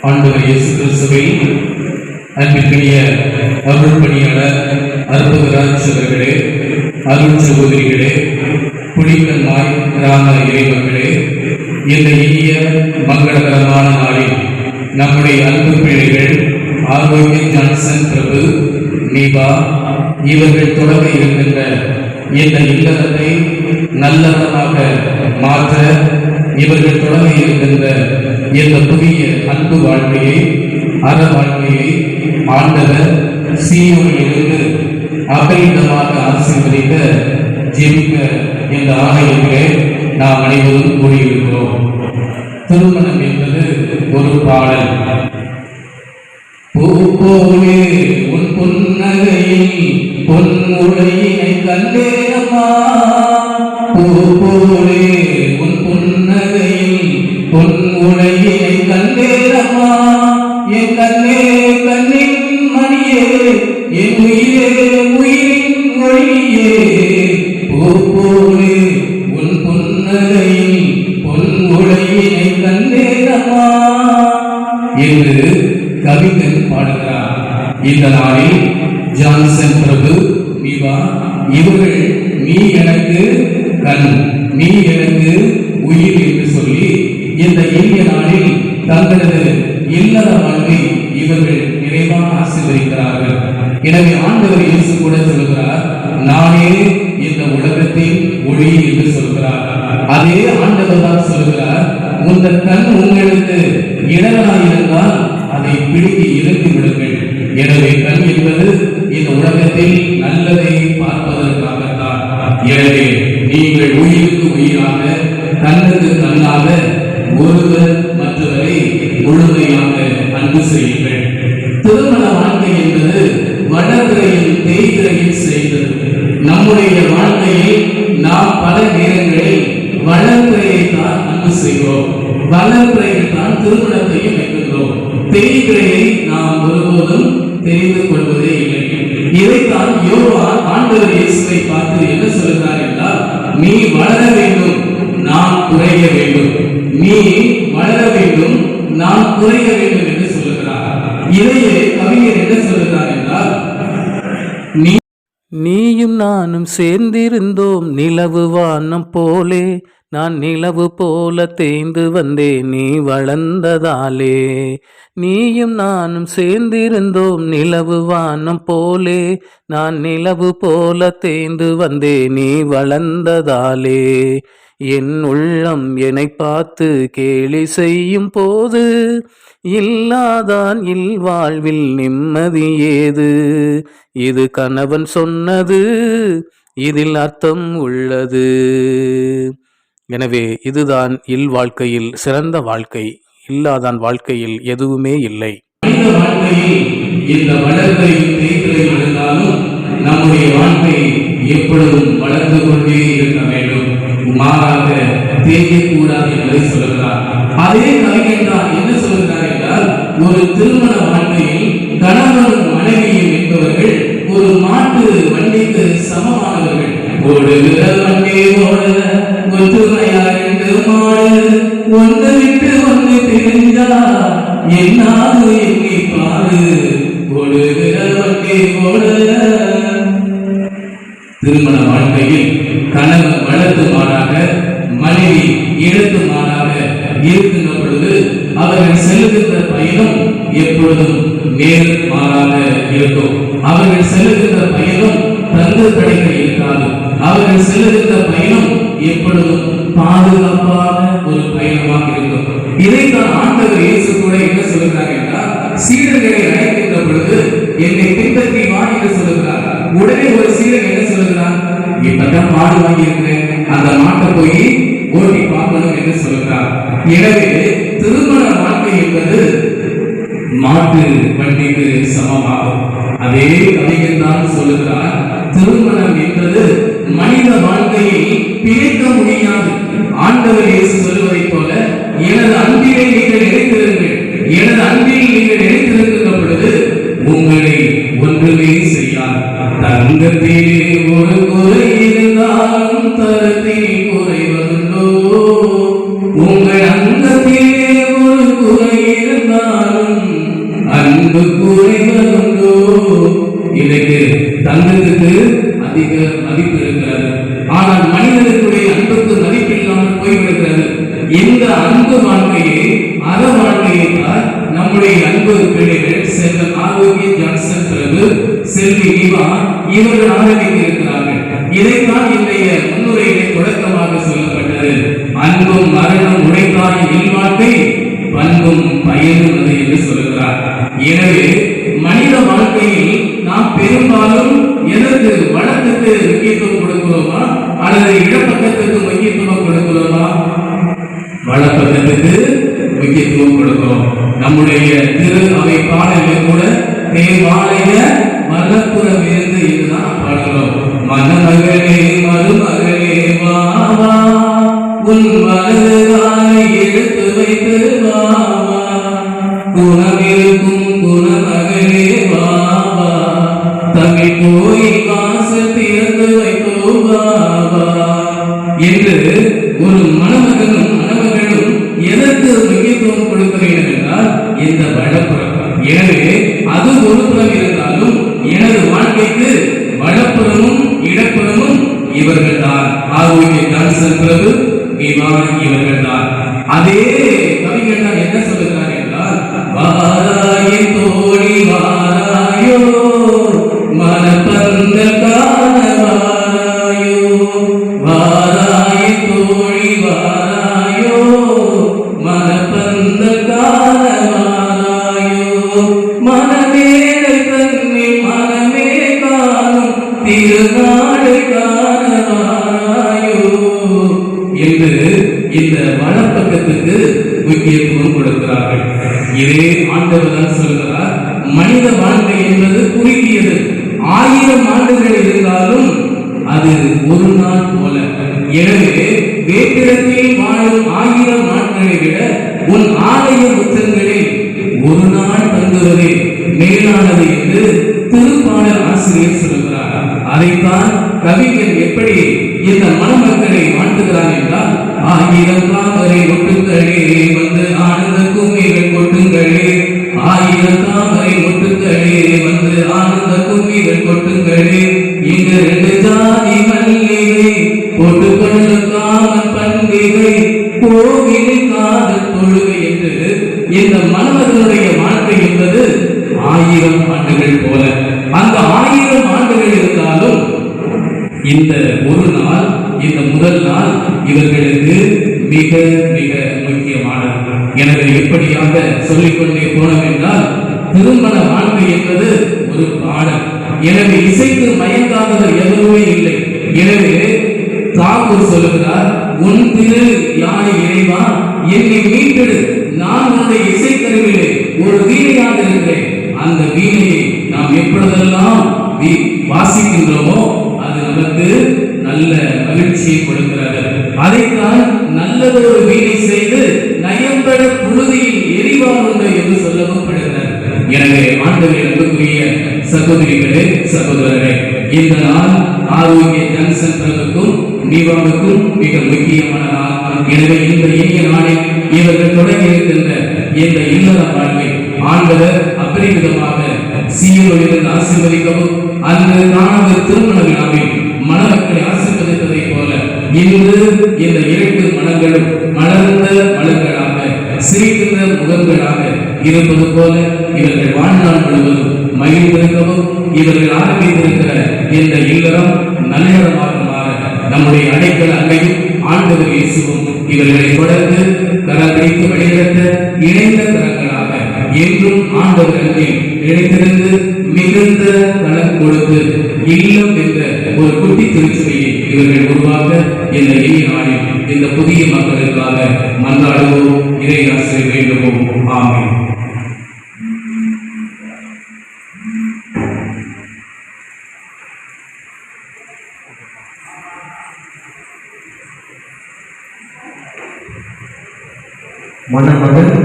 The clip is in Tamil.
ஆண்டவர் இயேசு கிறிஸ்துவில் அன்பிற்கினிய அருள் பணியாளர் அற்புதராஜ் அவர்களே அருள் சகோதரிகளே புலிக்கன்மாய் கிராம இறைமக்களே இந்த இனிய மங்களகரமான நாளில் நம்முடைய அன்பு பிள்ளைகள் ஆரோக்கிய ஜான்சன் பிரபு நீபா இவர்கள் தொடங்க இருக்கின்ற இந்த இல்லறத்தை நல்லறமாக மாற்ற இவர்கள் தொடங்க இருக்கின்ற இந்த புதிய அன்பு வாழ்க்கையை அற வாழ்க்கையை ஆண்டவர் சீயோனிலிருந்து அபரிதமாக ஆசீர்வதிக்க ஜெபிக்க இந்த ஆலயத்திலே நாம் அனைவரும் கூறியிருக்கிறோம் திருமணம் என்பது ஒரு பாடல். பூப்போலே உன் பொன்னகையில் பொன்முளையினை இந்த நாளில் ஜான்சன் பிரபு விவா இவர்கள் நீ எனக்கு கண் நீ எனக்கு உயிர் என்று சொல்லி இந்த இனிய நாளில் தங்களது இல்லற வாழ்வை இவர்கள் நிறைவாக ஆசீர்வதிக்கிறார்கள். எனவே ஆண்டவர் இயேசு கூட சொல்கிறார் நானே இந்த உலகத்தின் ஒளி என்று சொல்கிறார் அதே ஆண்டவர் தான் சொல்கிறார் உங்கள் கண் உங்களுக்கு இடராயிருந்தால் அதை பிடுங்கி இரு எனவே கண் என்பது இந்த உலகத்தில் நல்லதை பார்ப்பதற்காகத்தான். எனவே நீங்கள் உயிருக்கு உயிராக கண்ணுக்கு கண்ணாக ஒருவர் மற்றவரை முழுமையாக அன்பு செய்யுங்கள். திருமண வாழ்க்கை என்பது வடகிரையில் தேய்கிரையில் செய்தது. நம்முடைய வாழ்க்கையில் நாம் பல நேரங்களில் வளர்பிறையை தான் அன்பு செய்கிறோம். வளர்பிறையில் தான் திருமணத்தையும் வைக்கின்றோம். தேய்கிரையை நாம் ஒருபோது தெரிந்து கொள்வதே இல்லை. இதைத்தான் யோவா ஆண்டவர் இயேசுவை பார்த்து என்ன சொல்கிறார் என்றால் நீ வளர வேண்டும் நான் குறைய வேண்டும். நீ வளர வேண்டும் நான் குறைய வேண்டும் என்று சொல்லுகிறார். இதையே கவிஞர் என்ன சொல்லுகிறார் என்றால் நீ நீயும் நானும் சேர்ந்திருந்தோம் நிலவு வானம் போலே. நான் நிலவு போல தேய்ந்து வந்தேன் நீ வளர்ந்ததாலே. நீயும் நானும் சேர்ந்திருந்தோம் நிலவு வானம் போலே. நான் நிலவு போல தேய்ந்து வந்தேன் நீ வளர்ந்ததாலே. என் உள்ளம் என்னை பார்த்து கேலி செய்யும் போது இல்லாதான் இல் வாழ்வில் நிம்மதி ஏது? இது கணவன் சொன்னது இதில் அர்த்தம் உள்ளது. எனவே இதுதான் இல் வாழ்க்கையில் சிறந்த வாழ்க்கை. இல்லாதான் வாழ்க்கையில் எதுவுமே இல்லை. நம்முடைய வாழ்க்கை எப்பொழுதும் வளர்ந்து கொண்டே இருக்க வேண்டும். மாறாக தேய்யக்கூடாது என்பதை சொல்லுகிறார். அதே கவிஞன் என்ன சொல்கிறார் என்றால் ஒரு திருமண வாழ்க்கையில் கணவனும் மனைவியும் என்பவர்கள் ஒரு மாட்டு வண்டிக்கு சமமானவர்கள். ஒரு விரல் ஒன்று விட்டு ஒன்று பிரிந்தா என்னாது எண்ணி பாரு? ஓடுகிற வண்டி ஓட திருமண வாழ்க்கையில் கணவன் வளர்த்து மாறாக மனைவி இடத்து மாறாக இருக்கின்ற பொழுது அவர்கள் செல்லுகின்ற பயணம் எப்பொழுதும் நேர் மாறாக இருக்கும். அவர்கள் செல்லுகின்ற பயணம் தந்து தடைகள் இருக்காது. அவர்கள் செல்லுகின்ற பயணம் எப்பொழுதும் பாதுகாப்பான ஒரு பயணமாக இருக்கும் இதைத்தான் ஆண்டவர் இயேசு கூட என்ன சொல்கிறார் என்றால் சீடர்களை அழைக்கின்ற பொழுது என்னை பின்பற்றி வா என்று சொல்லுகிறார். உடனே ஒரு சீடன் என்ன சொல்லுகிறார்? இப்பதான் மாடு வாங்கியிருக்கிறேன். அந்த மாட்டை போய் ஓட்டி பார்க்கணும் என்று சொல்லுகிறார். எனவே திருமண வாழ்க்கை என்பது மாட்டு வண்டிக்கு சமமாகும். அதே கவிஞர் தான் சொல்லுகிறார் திருமணம் என்பது வாழ்க்கையை பிரிக்க முடியாது. ஆண்டவர் இயேசு சொல்லுவதைப் போல எனது அன்பிலே நீங்கள் நினைத்திருங்கள் எனது அன்பில் நீங்கள் நினைத்திருக்கின்ற பொழுது உங்களை ஒன்றுமே செய்யார் தங்கத்திலே ஒரு குறை இருந்தாலும் தரும் இவர்கள் ஆரம்பித்திருக்கிறார்கள் இதைத்தான் இன்றைய முன்னுரையிலே தொடக்கமாக சொல்லப்பட்டது. அன்பும் மரணம் உடைத்தாயின் இல்வாழ்க்கை பண்பும் பயனும் அது என்று சொல்லுகிறார். எனவே மனித வாழ்க்கையில் நாம் பெரும்பாலும் எதற்கு வளத்துக்கு முக்கியத்துவம் கொடுக்கிறோமா? அல்லது இடப்பக்கத்துக்கு முக்கியத்துவம் கொடுக்கிறோமா? வளப்பக்கத்துக்கு முக்கியத்துவம் கொடுக்கிறோம். நம்முடைய திரு அவை பாடலில் கூட தேவாலய மலப்புற இருந்து இதுதான் பாடுகிறோம் மணமகளே மருமகளே வா உன் வலது எடுத்து வைத்து வா குணமிருக்கும் குணமகளே வா வா தமிழ் இவர்கள் தான் ஆரோக்கிய ஜான்சன் பிரபு விமான் இவர்கள் தான் அதே கவிஞர் என்ன சொல்லுகிறார் என்றால் தோழி வா இதே ஆண்டவர் தான் சொல்கிறார் மனித வாழ்க்கை என்பது குறுகியது. ஆயிரம் ஆண்டுகள் இருந்தாலும் அது ஒரு நாள் போல. எனவே வேற்றிடத்தில் வாழும் ஆயிரம் நாட்களை விட உன் ஆலய முற்றங்களில் ஒரு நாள் தங்குவதே மேலானது என்று திருப்பாளர் ஆசிரியர் சொல்கிறார். அதைத்தான் கவிஞர் எப்படி இந்த மணமக்களை வாழ்த்துகிறார் என்றால் ஆயிரம் தாமரை ஒட்டுங்களே வந்து இந்த வாழ்க்கை என்பது ஆயிரம் ஆண்டுகள் போல. அந்த ஆயிரம் ஆண்டுகள் இருந்தாலும் இந்த ஒரு நாள் இந்த முதல் நாள் இவர்களுக்கு மிக மிக முக்கியமானது. எனவே எப்படியாக சொல்லிக்கொண்டே போனோம் என்றால் திருமண வாழ்க்கை என்பது ஒரு பாடல் எனவே இசைக்கு மயங்காதவர் எதுவுமே இல்லை. எனவே தாக்கூர் சொல்லுகிறார் உன் திரு யானை இறைவா என்னை மீட்டெடு. நான் உன்னுடைய இசைக்கருவிலே ஒரு வீணையாக இருக்கிறேன் அந்த வீணையை நாம் எப்பொழுதெல்லாம் வீ- வாசிக்கின்றோமோ அது நமக்கு நல்ல மகிழ்ச்சியை கொடுக்கிறது. அதைத்தான் நல்லதொரு வீணை செய்து நயம்பெற புழுதியில் எரிவாருங்க என்று சொல்லவும் படுகிறார் எனவே ஆண்டவர் அன்புக்குரிய சகோதரிகளே சகோதரரே இந்த நாள் ஆரோக்கிய ஜன்சன் பிரபுக்கும் நீவாவுக்கும் மிக முக்கியமான நாள். எனவே இந்த இனிய நாளில் இவர்கள் தொடங்கி இருக்கின்ற இந்த இல்லற வாழ்வை ஆண்டவர் அபரிமிதமாக சீரோடு ஆசீர்வதிக்கவும் அந்த காணவர் திருமண விழாவில் மணமக்களை ஆசீர்வதித்ததைப் போல இன்று இந்த இரண்டு மனங்களும் மலர்ந்த மலர்களாக சிரிக்கின்ற முகங்களாக இருப்பது போல இவர்கள் வாழ்நாள் முழுவதும் மகிழ்ந்திருக்கவும் இவர்கள் ஆரம்பித்திருக்கிற இந்த இல்லறம் நல்லிடமாக நம்முடைய அடைக்கல அங்கையும் ஆண்டவர் இயேசுவும் இவர்களை தொடர்ந்து கரம் பிடித்து வழிநடத்த இணைந்த கரங்களாக என்றும் ஆண்டவர் அன்பில் நினைத்திருந்து மிகுந்த கடன் கொடுத்து இல்லம் என்ற ஒரு குட்டி திருச்சுவையை இவர்கள் உருவாக்க இந்த இனிய நாளில் இந்த புதிய மக்களுக்காக மன்றாடுவோம். இறை ஆசிரியர் வேண்டுவோம். ஆமாம் மணமகன்